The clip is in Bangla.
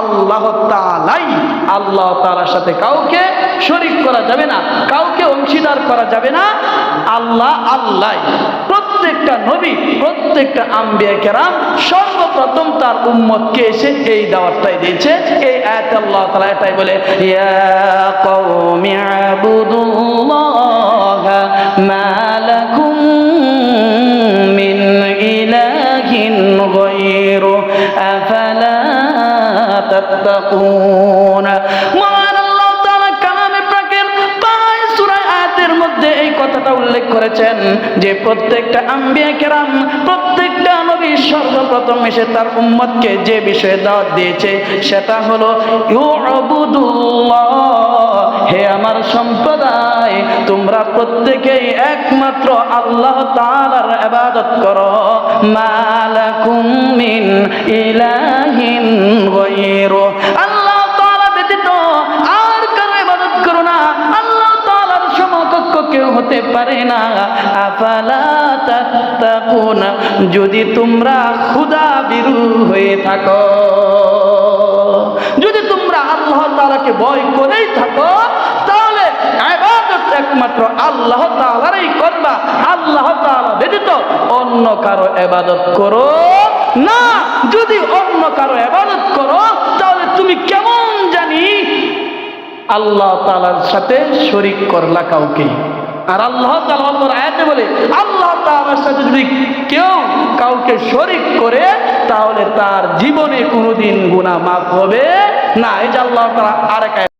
আল্লাহ তালাই আল্লাহ তালার সাথে কাউকে শরিক করা যাবে না, কাউকে অংশীদার করা যাবে না। আল্লাহ আল্লাহ, প্রত্যেকটা নবী, প্রত্যেকটা আম্বিয়া কেরাম, সর্বপ্রথম তার উম্মতকে এসে এই দাওয়াতটাই দিয়েছে। এই আয়াত আল্লাহ তাআলা এটাই বলে, ইয়া কওমি আবুদুল্লাহ, মা মহান আল্লাহ কথাটা উল্লেখ করেছেন যে প্রত্যেকটা আম্বিয়া কেরাম, প্রত্যেকটা নবী সর্বপ্রথম এসে তার উম্মতকে যে বিষয়ে দাওয়াত দিয়েছে সেটা হলো হে আমার সম্প্রদায়, তোমরা প্রত্যেকেই একমাত্র আল্লাহ তাআলার করো। মালাকুম ইলাহিন কেউ হতে পারে না। আফালা তাত্তাকুন, যদি তোমরা খুদা বিরু হয়ে থাকো, যদি তোমরা আল্লাহ তাআলাকে ভয় করেই থাকো, তাহলে একমাত্র আল্লাহ তাআলারই করবা। আল্লাহ তাআলা ব্যতীত অন্য কারও ইবাদত করো না। যদি অন্য কারও ইবাদত করো, তাহলে তুমি কেমন জানি আল্লাহ তালার সাথে শরিক করলা কাউকে। আর আল্লাহ আয়াতে বলে, আল্লাহ তালার সাথে যদি কেউ কাউকে শরিক করে, তাহলে তার জীবনে কোনোদিন গুণা মাফ হবে না। এটা আল্লাহ তালা আরেক